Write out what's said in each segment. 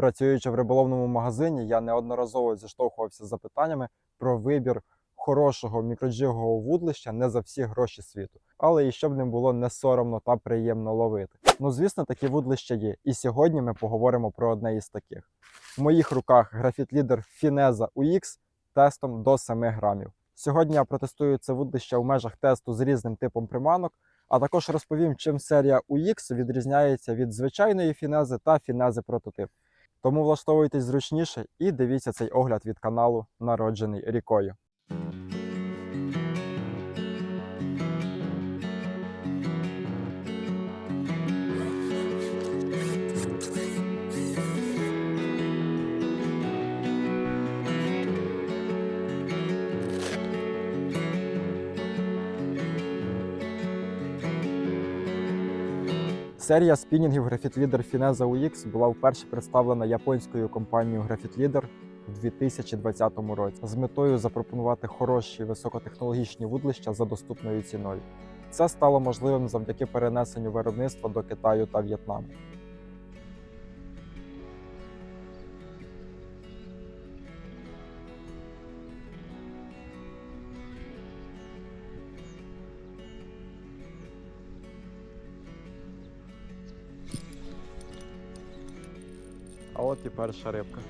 Працюючи в риболовному магазині, я неодноразово зіштовхувався з запитаннями про вибір хорошого мікроджигового вудлища не за всі гроші світу, але і щоб ним було не соромно та приємно ловити. Ну, звісно, такі вудлища є. І сьогодні ми поговоримо про одне із таких. В моїх руках графіт-лідер Fineza UX тестом до 7 грамів. Сьогодні я протестую це вудлище у межах тесту з різним типом приманок, а також розповім, чим серія UX відрізняється від звичайної фінези та фінези прототип. Тому влаштовуйтесь зручніше і дивіться цей огляд від каналу Народжений рікою. Серія спінінгів Graphite Leader Fineza UX була вперше представлена японською компанією Graphite Leader у 2020 році з метою запропонувати хороші високотехнологічні вудлища за доступною ціною. Це стало можливим завдяки перенесенню виробництва до Китаю та В'єтнаму. А от і перша рибка.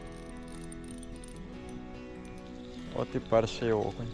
От і перший окунь.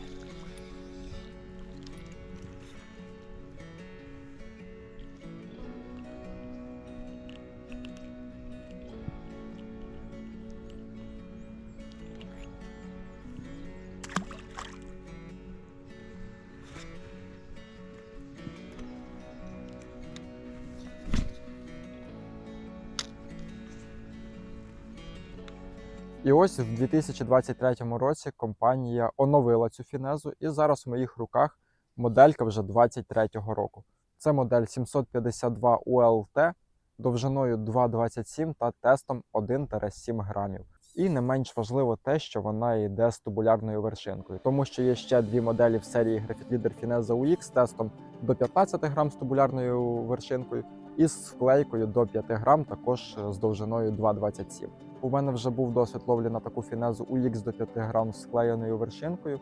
І ось в 2023 році компанія оновила цю фінезу, і зараз в моїх руках моделька вже 23-го року. Це модель 752 ULT довжиною 2,27 та тестом 1-7 грамів. І не менш важливо те, що вона йде з тубулярною вершинкою, тому що є ще дві моделі в серії Graphite Leader Fineza UX з тестом до 15 грам з тубулярною вершинкою і з склейкою до 5 грам, також з довжиною 2,27. У мене вже був досвід ловлі на таку фінезу UX до 5 грам з склеєною вершинкою,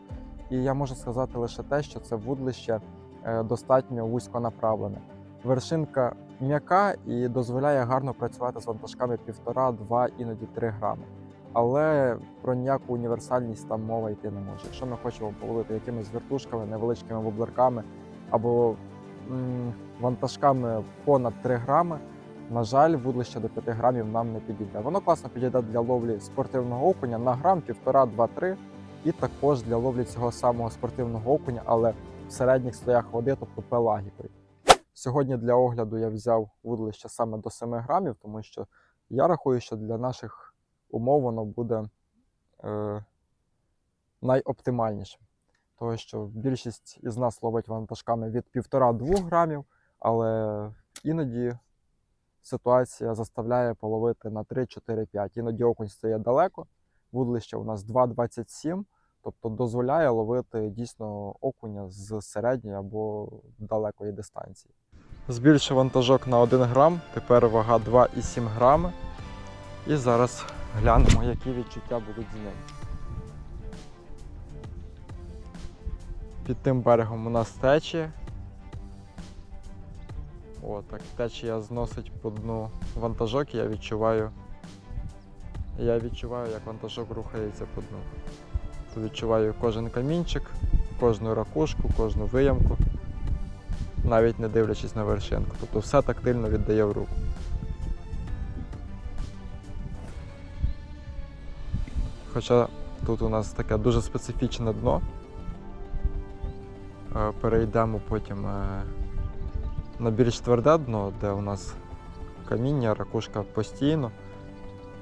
і я можу сказати лише те, що це вудлище е, достатньо вузьконаправлене. Вершинка м'яка і дозволяє гарно працювати з вантажками 1,5-2, іноді 3 грами. Але про ніяку універсальність там мова йти не може. Якщо ми хочемо половити якимись вертушками, невеличкими воблерками або м, вантажками понад 3 грами, на жаль, вудлище до 5 грамів нам не підійде. Воно класно підійде для ловлі спортивного окуня на грам, 1,5, 2, 3, і також для ловлі цього самого спортивного окуня, але в середніх слоях води, тобто пелагікою. Сьогодні для огляду я взяв вудлище саме до 7 грамів, тому що я рахую, що для наших умов воно буде е, найоптимальнішим. Тому що більшість із нас ловить вантажками від 1,5-2 грамів, але іноді ситуація заставляє половити на 3-4-5. Іноді окунь стає далеко, вудлище у нас 2,27, тобто дозволяє ловити дійсно окуня з середньої або далекої дистанції. Збільшив вантажок на 1 грам, тепер вага 2,7 грами. І зараз глянемо, які відчуття будуть з ним. Під тим берегом у нас течія. О, так течія зносить по дну вантажок, я відчуваю. Я відчуваю, як вантажок рухається по дну. То відчуваю кожен камінчик, кожну ракушку, кожну виямку, навіть не дивлячись на вершинку. Тобто все тактильно віддає в руку. Хоча тут у нас таке дуже специфічне дно. Е, Перейдемо потім е, на більш тверде дно, де у нас каміння, ракушка постійно.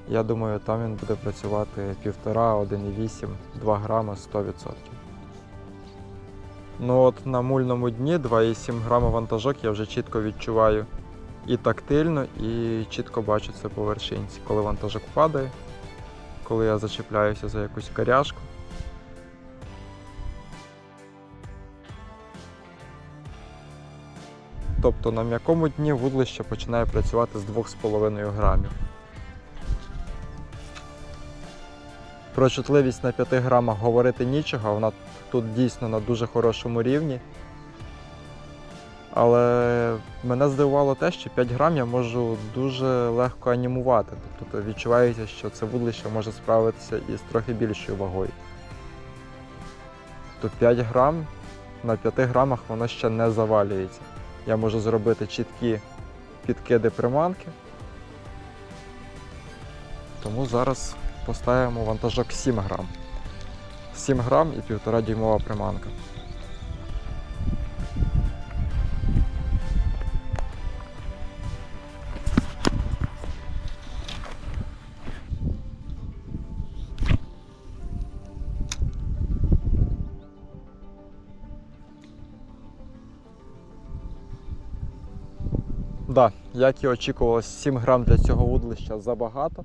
Я думаю, там він буде працювати 1,5, 1,8, 2 грама 100%. Ну от на мульному дні 2,7 грама вантажок я вже чітко відчуваю і тактильно, і чітко бачу це по вершинці, коли вантажок падає, коли я зачіпляюся за якусь коряшку. Тобто на м'якому дні вудлище починає працювати з 2,5 грамів. Про чутливість на 5 грамах говорити нічого, вона тут дійсно на дуже хорошому рівні. Але мене здивувало те, що 5 грам я можу дуже легко анімувати. Тобто відчувається, що це вудлище може справитися із трохи більшою вагою. То 5 грам на 5 грамах воно ще не завалюється. Я можу зробити чіткі підкиди приманки. Тому зараз поставимо вантажок 7 грам. 7 грам і 1,5 дюймова приманка. Да, як і очікувалось, 7 грам для цього вудлища забагато.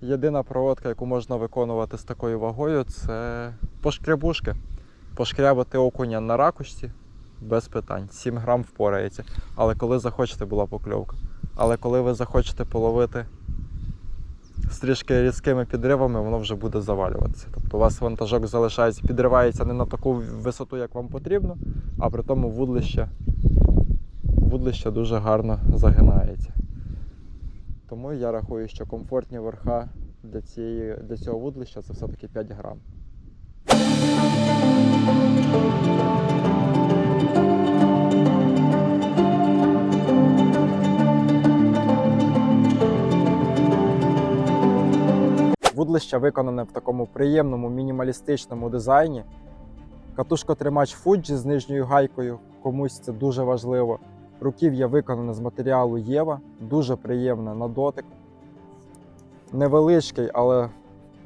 Єдина проводка, яку можна виконувати з такою вагою, це пошкрябушки. Пошкрябати окуня на ракушці без питань. 7 грам впорається. Але коли захочете, була покльовка. Але коли ви захочете половити з трішки різкими підривами, воно вже буде завалюватися. Тобто у вас вантажок залишається, підривається не на таку висоту, як вам потрібно, а при тому вудлище вудлище дуже гарно загинається. Тому я рахую, що комфортні верха для, цієї, для цього вудлища це все-таки 5 грам. Вудлище виконане в такому приємному мінімалістичному дизайні. Катушкотримач Fuji з нижньою гайкою, комусь це дуже важливо. Руків'я виконане з матеріалу Єва, дуже приємне на дотик. Невеличкий, але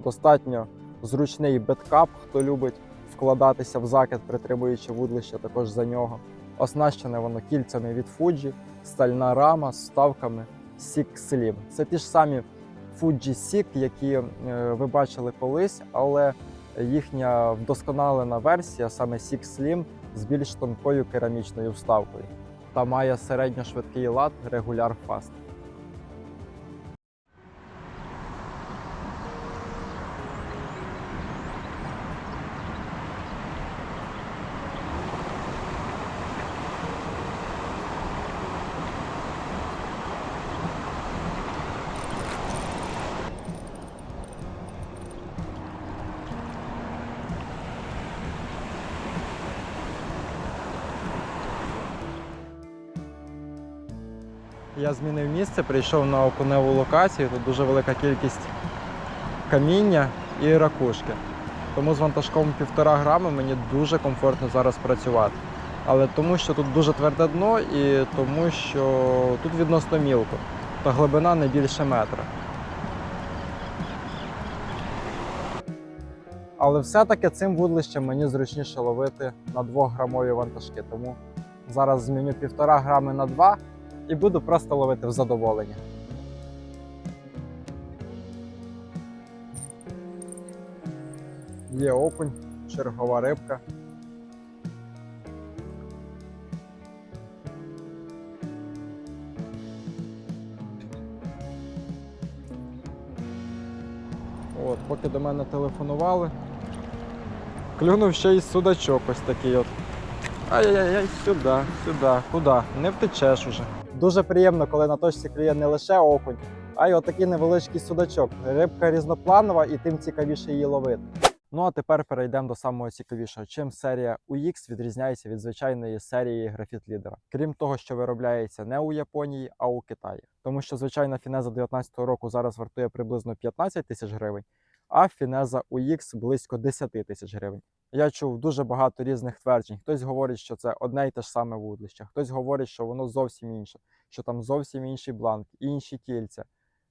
достатньо зручний беткап, хто любить вкладатися в закид, притримуючи вудлище також за нього. Оснащене воно кільцями від Fuji, стальна рама з вставками Six Slim. Це ті ж самі Fuji Sik, які е, ви бачили колись, але їхня вдосконалена версія, саме Six Slim, з більш тонкою керамічною вставкою та має середньошвидкий лад Regular Fast. Я змінив місце, прийшов на окуневу локацію. Тут дуже велика кількість каміння і ракушки. Тому з вантажком 1,5 грами мені дуже комфортно зараз працювати. Але тому, що тут дуже тверде дно і тому, що тут відносно мілко, та глибина не більше метра. Але все-таки цим вудлищем мені зручніше ловити на 2 грамові вантажки. Тому зараз зміню 1,5 грами на 2 і буду просто ловити в задоволення. Є окунь, чергова рибка. От, поки до мене телефонували, клюнув ще й судачок ось такий от. Ай-яй-яй, сюди, сюди, куди? Не втечеш уже. Дуже приємно, коли на точці клює не лише окунь, а й отакий невеличкий судачок. Рибка різнопланова і тим цікавіше її ловити. Ну а тепер перейдемо до самого цікавішого. Чим серія UX відрізняється від звичайної серії графіт лідера, крім того, що виробляється не у Японії, а у Китаї. Тому що звичайна фінеза 19 року зараз вартує приблизно 15 тисяч гривень, а фінеза UX близько 10 тисяч гривень. Я чув дуже багато різних тверджень. Хтось говорить, що це одне й те ж саме вудлище, хтось говорить, що воно зовсім інше, що там зовсім інший бланк, інші кільця,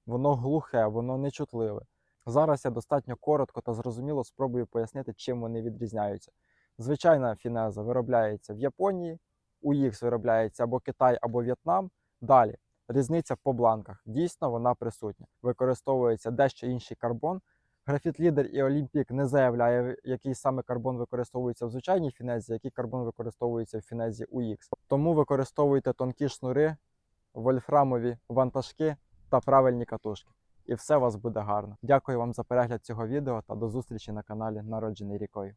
воно глухе, воно нечутливе. Зараз я достатньо коротко та зрозуміло спробую пояснити, чим вони відрізняються. Звичайна фінеза виробляється в Японії, UX виробляється або Китай, або В'єтнам. Далі різниця по бланках. Дійсно, вона присутня. Використовується дещо інший карбон. Графіт Лідер і Олімпік не заявляє, який саме карбон використовується в звичайній фінезі, який карбон використовується в фінезі UX. Тому використовуйте тонкі шнури, вольфрамові вантажки та правильні катушки. і все у вас буде гарно. Дякую вам за перегляд цього відео та до зустрічі на каналі Народжений рікою.